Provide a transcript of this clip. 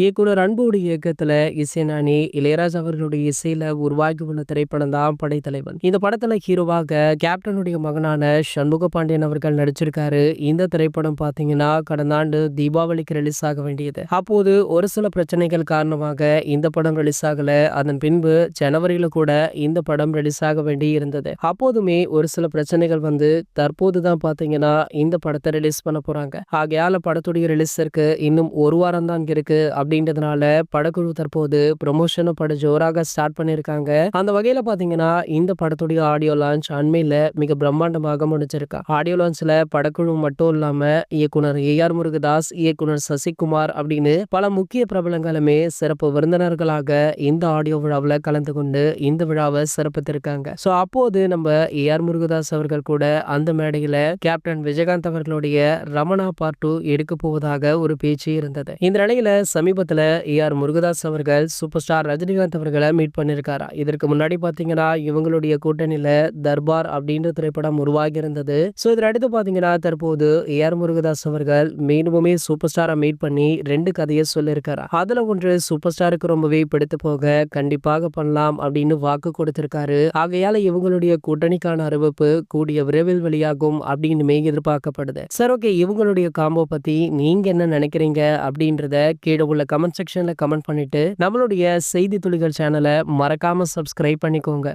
இயக்குனர் அன்புடைய இயக்கத்துல இசைநாணி இளையராஜ் அவர்களுடைய இசையில உருவாகி உள்ள திரைப்படம் தான் படைத்தலைவன். இந்த படத்துல ஹீரோவாக கேப்டனுடைய மகனான சண்முக பாண்டியன் அவர்கள் நடிச்சிருக்காரு. இந்த திரைப்படம் பாத்தீங்கன்னா கடந்த ஆண்டு தீபாவளிக்கு ரிலீஸ் ஆக வேண்டியது. அப்போது ஒரு சில பிரச்சனைகள் காரணமாக இந்த படம் ரிலீஸ் ஆகல. அதன் பின்பு ஜனவரியில கூட இந்த படம் ரிலீஸ் ஆக வேண்டி இருந்தது. அப்போதுமே ஒரு சில பிரச்சனைகள் வந்து தற்போது தான் பாத்தீங்கன்னா இந்த படத்தை ரிலீஸ் பண்ண போறாங்க. ஆகையால படத்துடைய ரிலீஸிற்கு இன்னும் ஒரு வாரம் தான் இருக்கு. அப்படின்றதுனால படக்குழு தற்போது ப்ரொமோஷனை பட ஜோராக ஸ்டார்ட் பண்ணியிருக்காங்க. அந்த வகையில பாத்தீங்கன்னா இந்த படத்துடைய ஆடியோ லான்ச் அண்மையில மிக பிரம்மாண்டமாக முடிச்சிருக்கா ஆடியோ லான்ச்ல படக்குழு மட்டும் இல்லாம இயக்குனர் ஏ ஆர் முருகதாஸ் இயக்குனர் சசிகுமார் அப்படின்னு பல முக்கிய பிரபலங்களுமே சிறப்பு விருந்தினர்களாக இந்த ஆடியோ விழாவில் கலந்து கொண்டு இந்த விழாவை சிறப்பித்திருக்காங்க. ஸோ அப்போது நம்ம ஏ ஆர் முருகதாஸ் அவர்கள் கூட அந்த மேடையில கேப்டன் விஜயகாந்த் அவர்களுடைய ரமணா பார்ட் டூ எடுக்க போவதாக ஒரு பேச்சு இருந்தது. இந்த நிலையில சமீபத்தில் ஏ ஆர் முருகதாஸ் அவர்கள் சூப்பர் ஸ்டார் ரஜினிகாந்த் அவர்களை மீட் பண்ணிருக்காரா? இதற்கு முன்னாடி பாத்தீங்கன்னா இவங்களுடைய கூட்டணியில தர்பார் அப்படின்ற திரைப்படம் உருவாகி இருந்தது ஸோ இதில் அடுத்து பாத்தீங்கன்னா தற்போது ஏ ஆர் முருகதாஸ் அவர்கள் மீண்டுமே சூப்பர் ஸ்டாரை மீட் பண்ணி ரெண்டு கதையை சொல்லியிருக்காரா? அதுல ஒன்று சூப்பர் ஸ்டாருக்கு ரொம்பவே பிடித்து போக கண்டிப்பாக பண்ணலாம் அப்படின்னு வாக்கு கொடுத்திருக்காரு. ஆகையால இவங்களுடைய கூட்டணிக்கான அறிவிப்பு கூடிய விரைவில் வெளியாகும் அப்படின்னுமே எதிர்பார்க்கப்படுது. சார் ஓகே இவங்களுடைய காம்போ பத்தி நீங்க என்ன நினைக்கிறீங்க அப்படின்றத கீழே உள்ள கமெண்ட் செக்ஷன்ல கமெண்ட் பண்ணிட்டு நம்மளுடைய செய்தி துளிகள் சேனலை மறக்காம சப்ஸ்கிரைப் பண்ணிக்கோங்க.